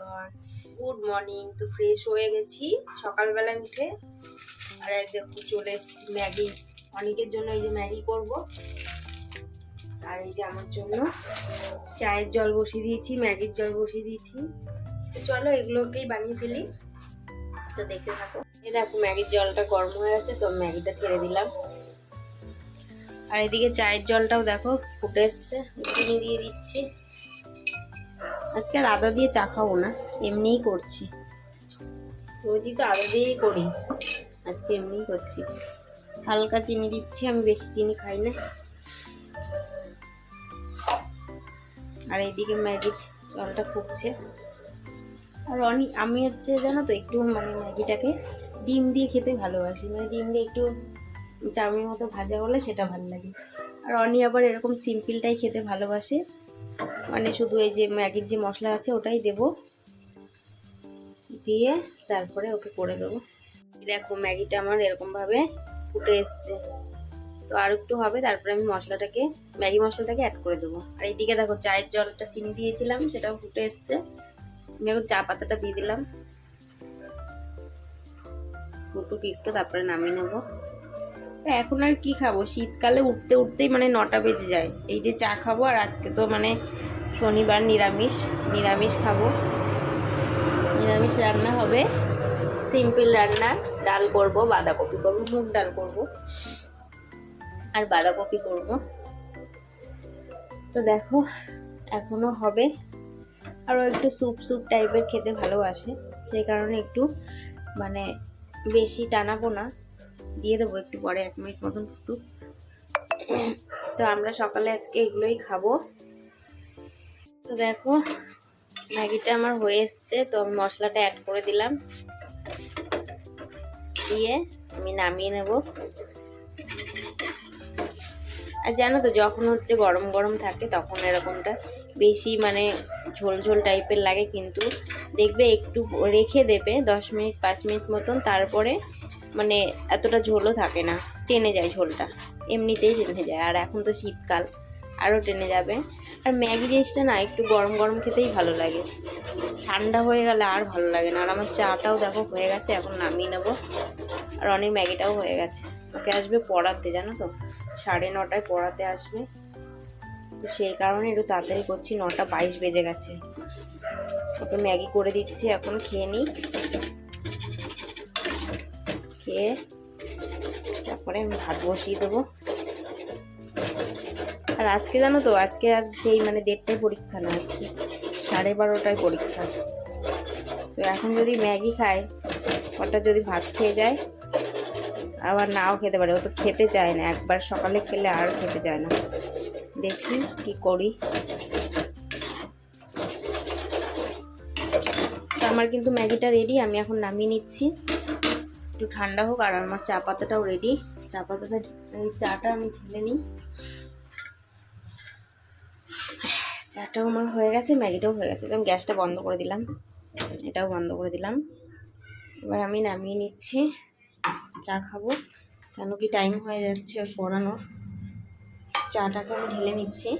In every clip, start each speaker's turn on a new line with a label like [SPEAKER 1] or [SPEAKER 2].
[SPEAKER 1] Everyone good morning. তো fresh হয়ে গেছি। সকালবেলায় উঠে আর এই দেখো চলে এসেছি ম্যাগি। অনেকের জন্য এই যে ম্যাগি করব। আর এই যে আমার জন্য চায়ের জল বসিয়ে দিয়েছি, ম্যাগির জল বসিয়ে দিয়েছি। তো চলো এগুলোকেই বানিয়ে ফেলি। তো দেখতে থাকো। এই দেখো ম্যাগির জলটা গরম হয়ে গেছে, তো ম্যাগিটা ছেড়ে দিলাম। আর এদিকে চায়ের জলটাও দেখো ফুটে এসছে। চিনি দিয়ে দিচ্ছি। আজকে আর আদা দিয়ে চা খাব না, এমনিই করছি। রোজই তো আদা দিয়েই করি, আজকে এমনিই করছি। হালকা চিনি দিচ্ছি, আমি বেশি চিনি খাই না। আর এইদিকে ম্যাগির জলটা ফুটছে। আর অনেক আমি হচ্ছে জানো তো, একটু মানে ম্যাগিটাকে ডিম দিয়ে খেতে ভালোবাসি। মানে ডিম দিয়ে একটু চাউমিন মতো ভাজা হলে সেটা ভালো লাগে। আর অনি আবার এরকম সিম্পলটাই খেতে ভালোবাসে। মানে শুধু এই যে ম্যাগির যে মশলা আছে ওটাই দেব। দিয়ে তারপরে ওকে করে দেবো। দেখো ম্যাগিটা আমার এরকমভাবে ফুটে এসছে। তো আর একটু হবে, তারপরে আমি মশলাটাকে, ম্যাগি মশলাটাকে অ্যাড করে দেবো। আর এইদিকে দেখো চায়ের জলটা চিনি দিয়েছিলাম, সেটাও ফুটে এসছে। আমি এখন চা পাতাটা দিয়ে দিলাম। ফুটুক একটু তারপরে নামিয়ে নেব। এখন আর কি খাব? শীতকালে উঠতে উঠতেই মানে নটা বেজে যায়। এই যে চা খাব আর আজকে তো মানে শনিবার নিরামিষ নিরামিষ খাব। নিরামিষ রান্না হবে সিম্পল রান্না, ডাল করব, বাঁধাকপি করব, মুগ ডাল করব, আর বাঁধাকপি করব। তো দেখো, এখনও হবে। আরও একটু স্যুপ স্যুপ টাইপের খেতে ভালোবাসে সেই কারণে একটু মানে বেশি টানাবো না। দিয়ে দেবো একটু পরে, এক মিনিট মতন একটু। তো আমরা সকালে আজকে এগুলোই খাব। তো দেখো, ম্যাগিটা আমার হয়ে এসছে, তো আমি মশলাটা অ্যাড করে দিলাম। দিয়ে আমি নামিয়ে নেব। আর জানো তো, যখন হচ্ছে গরম গরম থাকে, তখন এরকমটা বেশি মানে ঝোল ঝোল টাইপের লাগে, কিন্তু দেখবে একটু রেখে দেবে, দশ মিনিট, পাঁচ মিনিট মতন, তারপরে মানে এতটা ঝোলও থাকে না, টেনে যায় ঝোলটা, এমনিতেই টেনে যায়। আর এখন তো শীতকাল আরও টেনে যাবে। আর ম্যাগি জিনিসটা না একটু গরম গরম খেতেই ভালো লাগে। ঠান্ডা হয়ে গেলে আর ভালো লাগে না। আর আমার চাটাও দেখো হয়ে গেছে, এখন নামিয়ে নেব। আর অনেক ম্যাগিটাও হয়ে গেছে। ওকে আসবে পড়াতে, জানো তো? সাড়ে নটায় পড়াতে আসবে। তো সেই কারণে একটু তাড়াতাড়ি করছি, নটা বাইশ বেজে গেছে। ওকে ম্যাগি করে দিচ্ছি, এখন খেয়ে নিই। খেয়ে তারপরে আমি ভাত বসিয়ে দেবো। আর আজকে জানো তো, আজকে আর সেই মানে দেড়টায় পরীক্ষা না, আজকে সাড়ে বারোটায় পরীক্ষা। তো এখন যদি ম্যাগি খায়, ওটা যদি ভাত খেয়ে যায়, আবার নাও খেতে পারে। ও তো খেতে চায় না, একবার সকালে খেলে আর খেতে চায় না। দেখি কি করি। আমার কিন্তু ম্যাগিটা রেডি আমি এখন নামিয়ে নিচ্ছি। একটু ঠান্ডা হোক, আর আমার চা পাতাটাও রেডি চা পাতাটা চাটা আমি ঢেলে নিই। চাটাও আমার হয়ে গেছে, ম্যাগিটাও হয়ে গেছে। আমি গ্যাসটা বন্ধ করে দিলাম। এটাও বন্ধ করে দিলাম। এবার আমি নামিয়ে নিচ্ছি। চা খাব। কেন কি টাইম হয়ে যাচ্ছে ওর পড়ানো। চাটাকে আমি ঢেলে নিচ্ছি।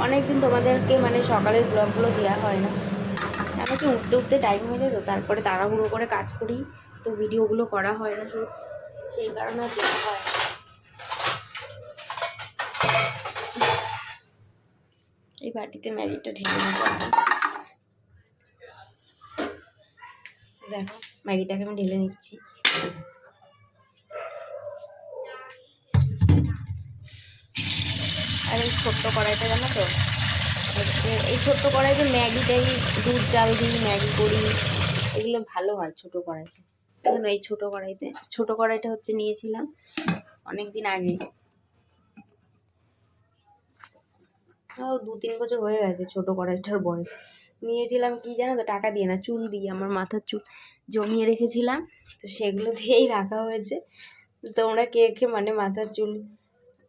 [SPEAKER 1] অনেকদিন তোমাদেরকে মানে সকালের ব্লগগুলো দেওয়া হয় না। কেন কি উঠতে উঠতে টাইম হয়ে যায় তো, তারপরে তাড়াহুড়ো করে কাজ করি। তো ভিডিওগুলো করা হয় না শুধু। সেই কারণে দেওয়া হয়। এই বাটিতে ম্যাগিটা ঢেলে নেব দেখো, ম্যাগিটাকে আমি ঢেলে নিচ্ছি। আর এই ছোট্ট কড়াইটা, জানো তো? এই ছোট্ট কড়াইতে ম্যাগিটাই দুধ, জাল দিই, ম্যাগি করি, এগুলো ভালো হয় ছোট কড়াইতে। এই ছোট কড়াইতে, ছোট কড়াইটা হচ্ছে নিয়েছিলাম অনেক দিন আগে। তাও দু তিন বছর হয়ে গেছে ছোটো কড়াইটার বয়স। নিয়েছিলাম কি জানো তো, টাকা দিয়ে না, চুল দিয়ে, আমার মাথার চুল জমিয়ে রেখেছিলাম। তো সেগুলো দিয়েই রাখা হয়েছে। তোমরা কে কে মানে মাথার চুল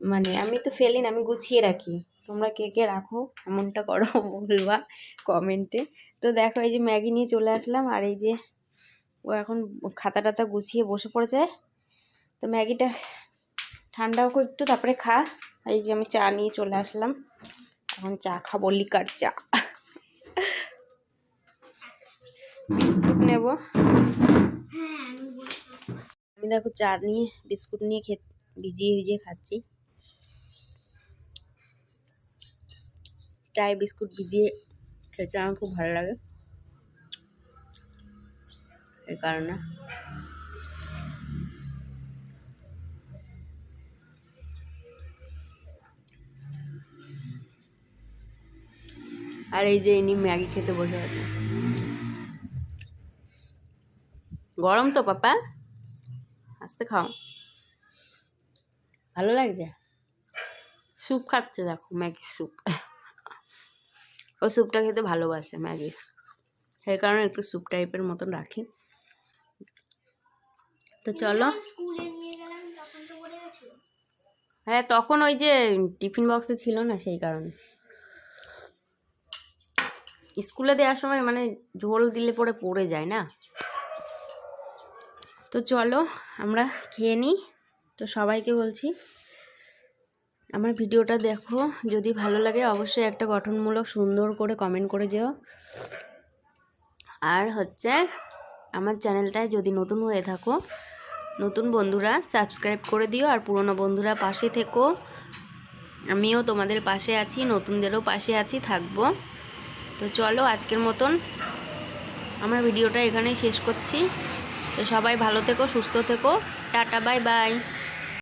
[SPEAKER 1] মানে আমি তো ফেলি না, আমি গুছিয়ে রাখি। তোমরা কে কে রাখো, এমনটা করো, বলবা কমেন্টে তো দেখো, এই যে ম্যাগি নিয়ে চলে আসলাম, আর এই যে ও এখন খাতা টাতা গুছিয়ে বসে পড়েছে। তো ম্যাগিটা ঠান্ডা হোক একটু, তারপরে খা। এই যে আমি চা নিয়ে চলে আসলাম। এখন চা খাব লিকার চা। বিস্কুট নেব। আমি দেখো চা নিয়ে, বিস্কুট নিয়ে খে ভিজিয়ে ভিজিয়ে খাচ্ছি। চায়ে বিস্কুট ভিজিয়ে খেতে আমার খুব ভালো লাগে। এই কারণে। আর এই যে ইনি ম্যাগি খেতে বসে আছে। গরম তো পাপা। আস্তে খাও। ভালো লাগছে? স্যুপ খাচ্ছে দেখো ম্যাগি স্যুপ। ও স্যুপটা খেতে ভালোবাসে ম্যাগি সেই কারণে একটু স্যুপ টাইপের মতন রাখি। তো চলো।
[SPEAKER 2] স্কুলে নিয়ে গেলাম তখন তো পড়ে গেছিল।
[SPEAKER 1] হ্যাঁ তখন ওই যে টিফিন বক্সে ছিল না সেই কারণে। স্কুলে দেওয়ার সময় মানে ঝোল দিলে পরে পড়ে যায় না? তো চলো, আমরা খেয়ে নিই। তো সবাইকে বলছি, আমার ভিডিওটা দেখো। যদি ভালো লাগে অবশ্যই একটা গঠনমূলক সুন্দর করে কমেন্ট করে যেও। আর হচ্ছে, আমার চ্যানেলটায় যদি নতুন হয়ে থাকো, নতুন বন্ধুরা সাবস্ক্রাইব করে দিও। আর পুরনো বন্ধুরা পাশে থেকো। আমিও তোমাদের পাশে আছি, নতুনদেরও পাশে আছি, থাকব। তো চলো আজকের মতন আমার ভিডিওটা এখানেই শেষ করছি। তো সবাই ভালো থেকো, সুস্থ থেকো। Tata, bye bye.